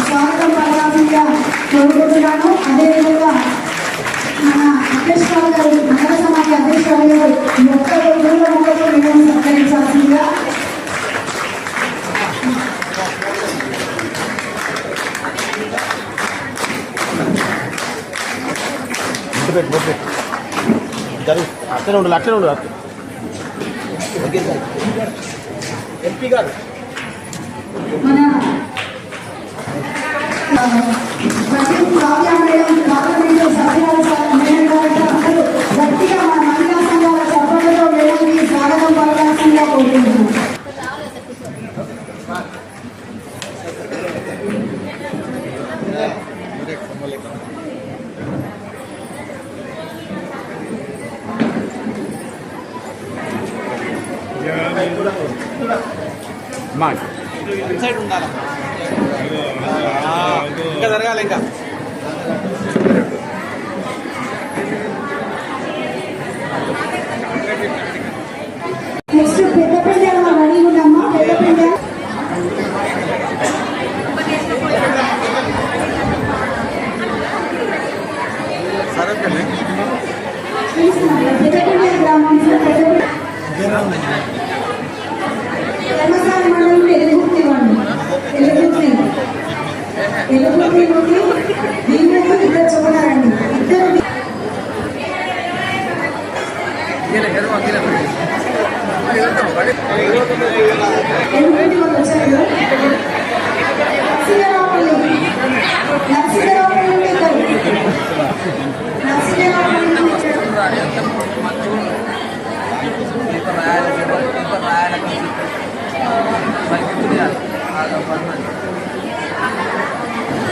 స్వాగతం పలకాల్సిందిగా కోరుకుంటున్నాను అదేవిధంగా మన అధ్యక్షురాలు గారు మండల సమాజ అధ్యక్షురాలు గారు ఈ అట్లనే ఉండాలి అట్లనే ఉండాలి. ఎంపీ గారు ప్రతి కావ్య మేడం పార్లమెంటు సభ్యురాలు సార్ మేడం గారికి అందరూ గట్టిగా మన మహిళా సంఘాల సభ్యులతో మేడంకి స్వాగతం పలకాల్సిందిగా కోరుకుంటున్నాను మా సైడ్ ఉండాలి ఇంకా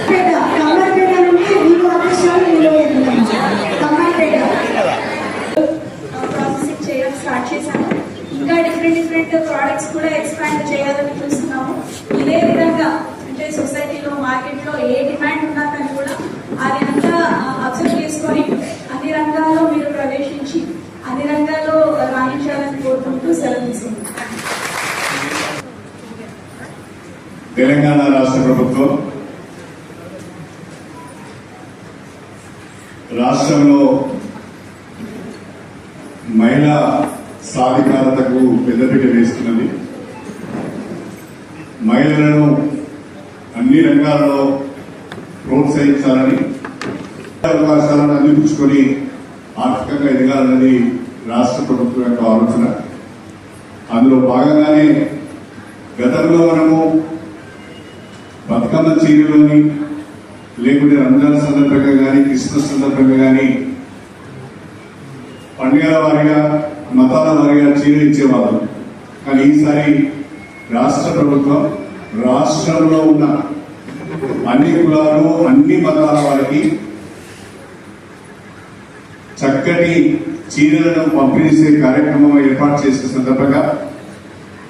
పేట కమ్మర్పేట నుండి వీరు అధ్యక్షులు చేయడం స్టార్ట్ చేశాము ఇంకా డిఫరెంట్ డిఫరెంట్ ప్రోడక్ట్స్ కూడా ఎక్స్పాండ్ చేయాలని చూస్తున్నాము ఇదే విధంగా అంటే సొసైటీలో మార్కెట్లో ఏ డిమాండ్ ఉన్నా కానీ కూడా అది అంతా అబ్జర్వ్ చేసుకొని అన్ని రంగాల్లో మీరు ప్రవేశించి అన్ని రంగాల్లో రాణించాలని కోరుకుంటూ సెలవు తీసుకుంటున్నాను తెలంగాణ రాష్ట్ర ప్రభుత్వం రాష్ట్రంలో మహిళా సాధికారతకు పెద్దపీట వేస్తున్నది. మహిళలను అన్ని రంగాల్లో ప్రోత్సహించాలని అవకాశాలను అందిపుచ్చుకొని ఆర్థికంగా ఎదగాలన్నది రాష్ట్ర ప్రభుత్వం యొక్క ఆలోచన. అందులో భాగంగానే గతంలో మనము బతుకమ్మ చీరలోని లేకుంటే రంజాన్ సందర్భంగా కానీ క్రిస్మస్ సందర్భంగా కానీ పండుగల వారిగా మతాల వారిగా చీరలు ఇచ్చేవాళ్ళం. కానీ ఈసారి రాష్ట్ర ప్రభుత్వం రాష్ట్రంలో ఉన్న అన్ని కులాలు అన్ని మతాల వారికి చక్కటి చీరలను పంపిణీ చేసే కార్యక్రమం ఏర్పాటు చేసిన సందర్భంగా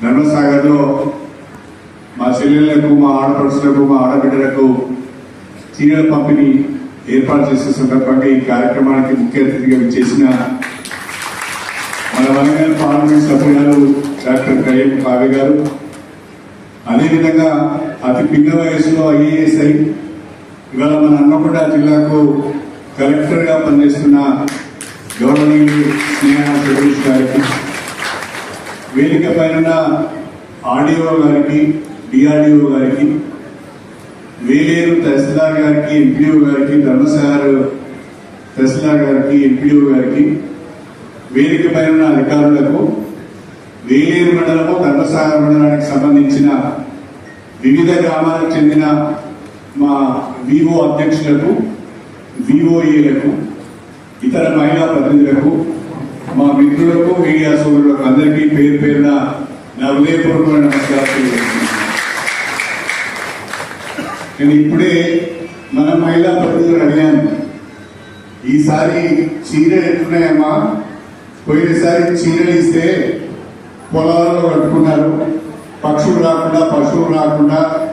ధర్మసాగర్లో మా చెల్లెళ్ళకు మా ఆడపడుచులకు మా ఆడబిడ్డలకు చీరల పంపిణీ ఏర్పాటు చేసే సందర్భంగా ఈ కార్యక్రమానికి ముఖ్య అతిథిగా చేసిన మన వరంగల్ పార్లమెంట్ సభ్యులు డాక్టర్ కయ్యం కావ్య గారు. అదేవిధంగా అతి పిన్న వయసులో ఐఏఎస్ అయి ఇవాళ మన అన్నకొండ జిల్లాకు కలెక్టర్గా పనిచేస్తున్న గౌరవనీయులు స్నేహ సతీష్ గారికి వేదిక పైన ఆడియో గారికి డిఆర్డిఓ గారికి వేలేరు తహసీల్దార్ గారికి ఎంపీఓ గారికి ధర్మసాగర్ తహసీల్దార్ గారికి ఎంపీఓ గారికి వేదిక పైన ఉన్న అధికారులకు వేలేరు మండలము ధర్మసాగర్ మండలానికి సంబంధించిన వివిధ గ్రామాలకు చెందిన మా వివో అధ్యక్షులకు విఓఏలకు ఇతర మహిళా ప్రతినిధులకు మా మిత్రులకు మీడియా సోదరులకు అందరికీ పేరు పేరున నా హృదయపూర్వక నమస్కారం నేను ఇప్పుడే మన మహిళా ప్రతినిధులు అడిగాను. ఈసారి చీరలు ఎట్లున్నాయమ్మా? పోయినసారి చీరలు ఇస్తే పొలాలలో కట్టుకున్నారు. పక్షులు రాకుండా పశువులు రాకుండా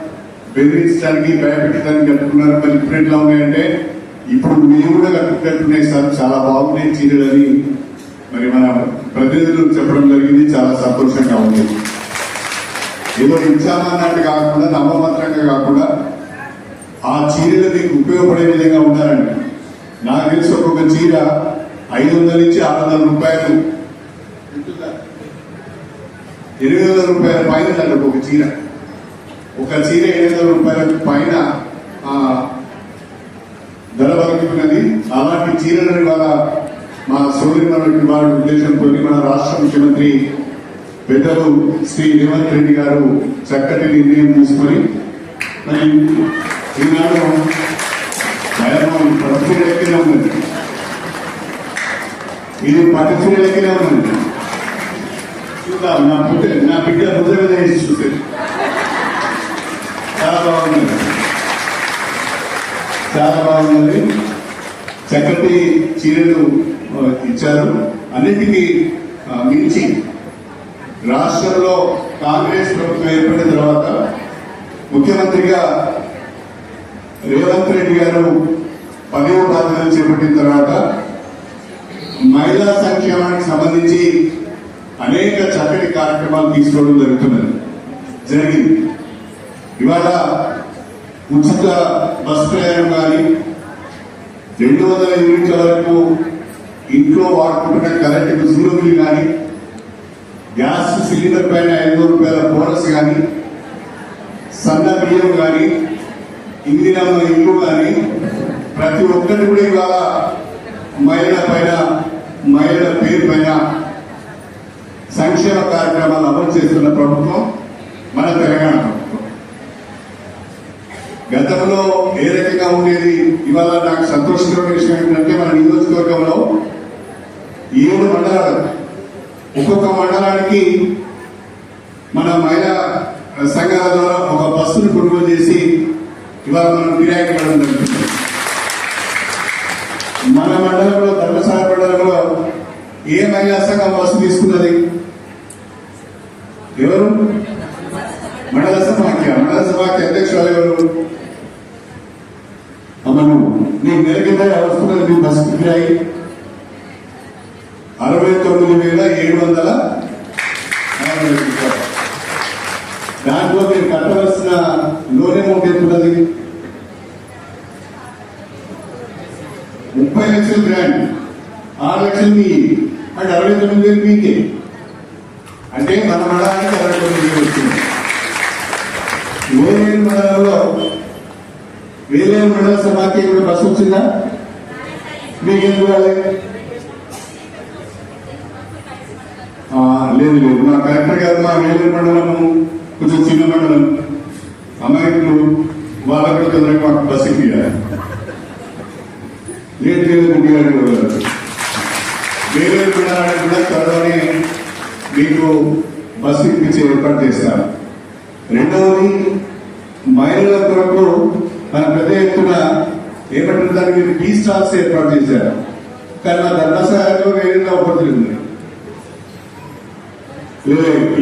బెదిరించడానికి భయపెట్టడానికి కట్టుకున్నారు. మరి ఇప్పుడు ఎట్లా ఉన్నాయంటే ఇప్పుడు మేము కూడా కట్టుకున్నట్టున్నాయి సార్. చాలా బాగున్నాయి చీరలని. మరి మన ప్రతినిధులు చెప్పడం జరిగింది. చాలా సంతోషంగా ఉంది. ఏదో ఇచ్చామన్నట్టు కాకుండా నమ్మమాత్రంగా ఆ చీరలు మీకు ఉపయోగపడే విధంగా ఉండాలండి నాకు తెలిసి ఒక్కొక్క చీర ఐదు వందల నుంచి ఆరు వందల రూపాయలు ఎనిమిది వందల రూపాయల పైన ఉందండి ఒక చీర. ఒక చీర ఎనిమిది వందల రూపాయల పైన ధర ధర ఉన్నది అలాంటి చీరలను ఇవాళ మా సోదరి వారి ఉద్దేశంతో మన రాష్ట్ర ముఖ్యమంత్రి పెద్దలు శ్రీ రేవంత్ రెడ్డి గారు చక్కటి నిర్ణయం తీసుకొని మరి ఈనాడు భయం పట్టుకుని లెక్కన ఉంది ఇది పట్టుకుని లెక్కనే చూద్దాం నా పుట్ట నా బిడ్డ ముద్ర వేసి చూసే చాలా బాగుంది. చాలా బాగున్నది చక్కటి చీరలు ఇచ్చారు. అన్నిటికీ మించి రాష్ట్రంలో కాంగ్రెస్ ప్రభుత్వం ఏర్పడిన తర్వాత ముఖ్యమంత్రిగా రేవంత్ రెడ్డి గారు పదవ బాధ్యతలు చేపట్టిన తర్వాత మహిళా సంక్షేమానికి సంబంధించి అనేక చక్కటి కార్యక్రమాలు తీసుకోవడం జరుగుతున్నది. జరిగింది. ఇవాళ ఉచిత బస్ ప్రయాణం కానీ రెండు వందల యూనిట్ల వరకు ఇంట్లో వాడుకుంటున్న కరెంటు జీరో కానీ గ్యాస్ సిలిండర్ పైన ఐదు రూపాయల బోనస్ కానీ సన్న బియ్యం కానీ ఇందిరమ్మ ఇంట్లో కానీ ప్రతి ఒక్కరి కూడా ఇవాళ మహిళల పైన మహిళల పేరు పైన సంక్షేమ కార్యక్రమాలు అమలు చేస్తున్న ప్రభుత్వం మన తెలంగాణ ప్రభుత్వం. గతంలో ఏ రకంగా ఉండేది ఇవాళ నాకు సంతోషకరమైన విషయం ఏంటంటే మన నియోజకవర్గంలో ఏడు మండలాలు ఒక్కొక్క మండలానికి మన మహిళా సంఘాల ద్వారా ఒక బస్సును కొనుగోలు చేసి ఇవాళ మనం ఫిర్యాదు ఇవ్వడం జరుగుతుంది. మన మండలంలో ధర్మశాల మండలంలో ఏ మహిళా సంఘం బస్సు తీసుకున్నది? ఎవరు? మండల సమాఖ్య మండల సమాఖ్య అధ్యక్షురాలు ఎవరు? అమ్మను నువ్వు నీకు నెల కింద వస్తున్నది నీ బస్సు ఫిర్యాయి అరవై తొమ్మిది వేల ఏడు వందల దాంట్లో మీరు కట్టవలసిన లోన్ అమౌంట్ ఎంత ఉన్నది? లక్షల గ్రాండ్. ఆరు లక్షలు మీ. అంటే అరవై తొమ్మిది వేలు మీకే. అంటే మన మడానికి అరవై తొమ్మిది వేలు వచ్చింది. వేలేరు మండలంలో వేలేరు మండల సభకి కూడా బస్సు వచ్చిందా? మీకు ఎందుకు రాలేదు లేదు లేదు. మా కలెక్టర్ గారు మా వేలూరు మండలము కొంచెం చిన్న మండలం. అమాయకులు వాళ్ళకు కూడా మాకు బస్సు ఇవ్వాలి లేదు లేదు కూడా త్వరలోనే మీకు బస్సు ఇప్పించే ఏర్పాటు చేస్తారు రెండవది మహిళల కొరకు మన పెద్ద ఎత్తున ఏమంటారు దానికి మీరు టీ స్టాల్స్ ఏర్పాటు చేశారు కానీ నా ధర్మశాలలో వేరే ఒకటి ఉంది.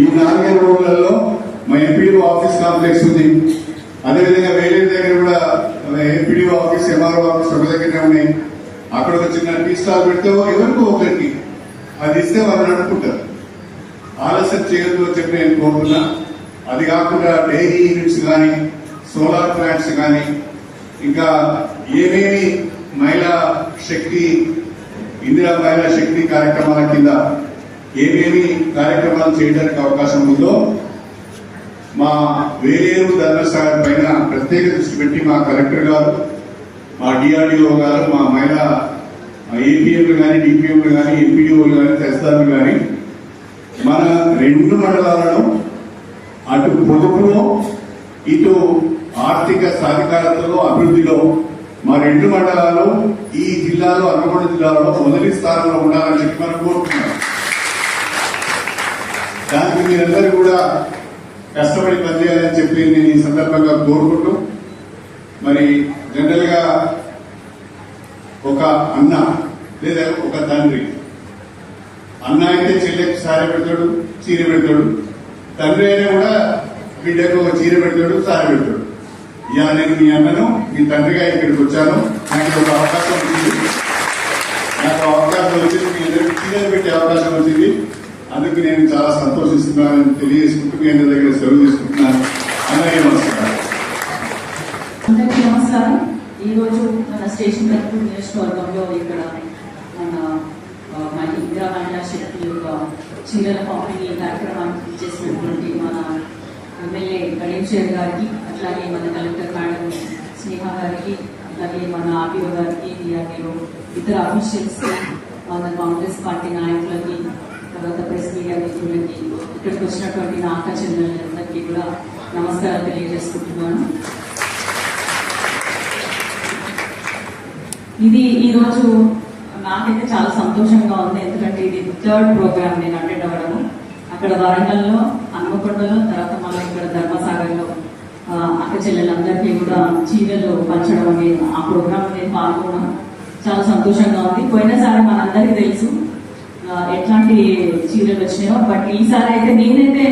ఈ నాలుగైదు రోజులలో మా ఎంపీడీ ఆఫీస్ కాంప్లెక్స్ ఉంది. అదేవిధంగా వేరే దగ్గర కూడా ఎంపీడీ ఆఫీస్ ఎంఆర్ఓ ఆఫీస్ ఒక దగ్గరనే ఉన్నాయి. అక్కడ ఒక చిన్న టీ స్టాల్ పెడితే ఎవరికో ఒకరికి అది ఇస్తే వాళ్ళు అనుకుంటారు ఆలస్యం చేయొద్దు అని చెప్పి నేను కోరుతున్నా అది కాకుండా డైరీ యూనిట్స్ కానీ సోలార్ ప్లాంట్స్ కానీ ఇంకా ఏమేమి మహిళా శక్తి ఇందిరా మహిళా శక్తి కార్యక్రమాల కింద ఏమేమి కార్యక్రమాలు చేయడానికి అవకాశం ఉందో మా వేరేరు ధర్మస్థాయి పైన ప్రత్యేక దృష్టి పెట్టి మా కలెక్టర్ గారు మా డిఆర్డిఓ గారు మా మహిళా ఏపీఎంలు కానీ డిపిఎంలు కానీ ఎంపీడీఓలు కానీ తహసీల్దార్లు కానీ మన రెండు మండలాలను అటు పొదుపులో ఇటు ఆర్థిక సాధికారతలో అభివృద్ధిలో మా రెండు మండలాలు ఈ జిల్లాలో అన్నగొండ జిల్లాలో మొదటి స్థానంలో ఉండాలని చెప్పి మనం కోరుతున్నాం దానికి మీరందరూ కూడా కష్టపడి పనిచేయాలని చెప్పి నేను ఈ సందర్భంగా కోరుకుంటూ మరి జనరల్గా ఒక అన్న లేదా ఒక తండ్రి. అన్న అయితే చెల్లెకు సారి పెడతాడు చీర పెడతాడు. తండ్రి అయినా కూడా బిడ్డకు ఒక చీర పెడతాడు సారి పెడతాడు. ఇక నేను మీ అన్నను మీ తండ్రిగా ఇక్కడికి వచ్చాను. నాకు ఒక అవకాశం వచ్చింది. నాకు అవకాశం వచ్చింది మీ అందరికి చీరలు పెట్టే అవకాశం వచ్చింది. అందుకు నేను చాలా సంతోషిస్తున్నానని తెలియజేసుకుంటూ మీ అందరి దగ్గర సెలవు తీసుకుంటున్నాను. అన్నయ్య నమస్కారం. స్టేషన్ తరపు నియోజకవర్గంలో ఇక్కడ మన మన ఇందిరా శక్తి యొక్క చీరల పంపిణీ కార్యక్రమానికి చేసినటువంటి మన ఎమ్మెల్యే గణేష్ గారికి అట్లాగే మన కలెక్టర్ మేడం స్నేహ గారికి అట్లాగే మన ఆర్టీఓ గారికి డిఆర్టీఓ ఇతర అఫీషియల్స్ మన కాంగ్రెస్ పార్టీ నాయకులకి తర్వాత ప్రెస్ మీడియా మిత్రులకి ఇక్కడికి వచ్చినటువంటి నా అక్క చెల్లెళ్ళందరికీ కూడా నమస్కారాలు తెలియజేసుకుంటున్నాను. ఇది ఈ రోజు నాకైతే చాలా సంతోషంగా ఉంది. ఎందుకంటే ఇది థర్డ్ ప్రోగ్రామ్ నేను అటెండ్ అవ్వడము. అక్కడ వరంగల్లో హన్మకొండలో తర్వాత మళ్ళీ ఇక్కడ ధర్మసాగర్లో ఆ, అక్క చెల్లెలందరికీ కూడా చీరలు పంచడం అనేది ఆ ప్రోగ్రామ్ నేను పాల్గొన్నాను చాలా సంతోషంగా ఉంది. పోయినసారి మనందరికీ తెలుసు ఎట్లాంటి చీరలు వచ్చినాయో. బట్ ఈసారి అయితే నేనైతే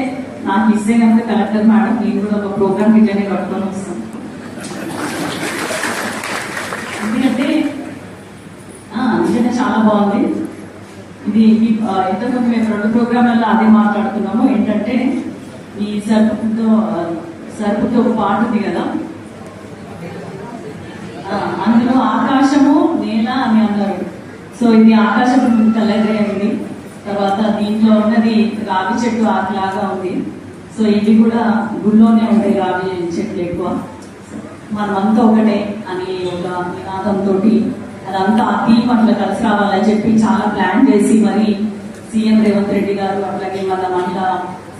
నాకు ఇస్తే కనుక కలెక్టర్ మేడం నేను కూడా ఒక ప్రోగ్రామ్ ఇట్లనే కట్టుకొని వస్తాను ఎందుకంటే ఆ, చాలా బాగుంది. ఇది ఈ, ఇంతకుముందు మేము రెండు ప్రోగ్రాంలలో అదే మాట్లాడుతున్నాము ఏంటంటే ఈ సరుకుతో సరుకుతో పాటు ఉంది కదా? అందులో ఆకాశము నేల అని అన్నారు. సో ఇది ఆకాశం కలరే అయింది తర్వాత దీంట్లో ఉన్నది రావి చెట్టు ఆకులాగా ఉంది. సో ఇవి కూడా గుళ్ళోనే ఉంటాయి రావి చెట్లు ఎక్కువ. మనమంతా ఒకటే అని ఒక నినాదంతో అదంతా ఆ థీమ్ అట్లా కలిసి రావాలని చెప్పి చాలా ప్లాన్ చేసి మరి సీఎం రేవంత్ రెడ్డి గారు అట్లాగే మన మహిళా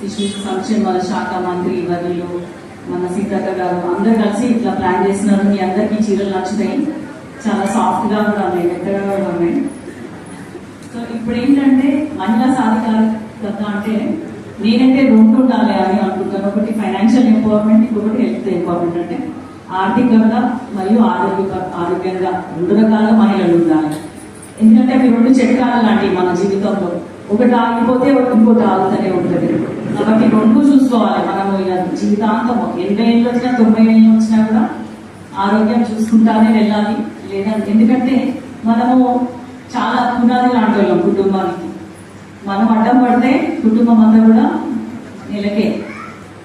శిశు సంక్షేమ శాఖ మంత్రి వర్యులు మన సీతక్క గారు అందరు కలిసి ఇట్లా ప్లాన్ చేసినారు మీ అందరికీ చీరలు నచ్చుతాయి. చాలా సాఫ్ట్గా కూడా ఉన్నాయి మెత్తగా కూడా ఉన్నాయి. సో ఇప్పుడు ఏంటంటే మహిళా సాధికారత అంటే నేనంటే రెండు ఉండాలి అని అనుకుంటాను. ఒకటి ఫైనాన్షియల్ ఎంపవర్మెంట్ ఇంకొకటి హెల్త్ ఎంపవర్మెంట్ అంటే. ఆర్థికంగా మరియు ఆరోగ్య ఆరోగ్యంగా రెండు రకాల మహిళలు ఉండాలి. ఎందుకంటే అవి రెండు చక్రాలు లాంటివి మన జీవితంలో. ఒకటి ఆగిపోతే ఇంకోటి ఆగుతూనే ఉంటుంది. కాబట్టి రెండు చూసుకోవాలి. మనము జీవితాంతం ఎనభై ఏళ్ళు వచ్చినా తొంభై ఏళ్ళు వచ్చినా కూడా ఆరోగ్యం చూసుకుంటానే వెళ్ళాలి. లేదా ఎందుకంటే మనము చాలా పునాది లాంటి వాళ్ళం కుటుంబానికి. మనం అడ్డం పడితే కుటుంబం అంతా కూడా నెలకే.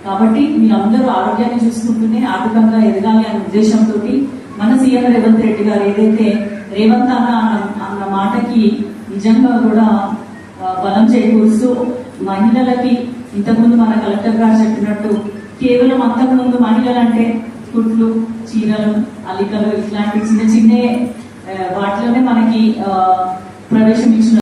కాబట్టి మీరందరూ ఆరోగ్యాన్ని చూసుకుంటూనే ఆర్థికంగా ఎదగాలి అనే ఉద్దేశంతో మన సీఎం రేవంత్ రెడ్డి గారు ఏదైతే రేవంత్ అన్న అన్న- మాటకి నిజంగా కూడా బలం చేకూరుస్తూ మహిళలకి ఇంతకుముందు మన కలెక్టర్ గారు చెప్పినట్టు కేవలం అంతకుముందు మహిళలంటే కుట్లు చీరలు అల్లికలు ఇట్లాంటి చిన్న చిన్న వాటిలోనే మనకి ప్రవేశం ఇచ్చిన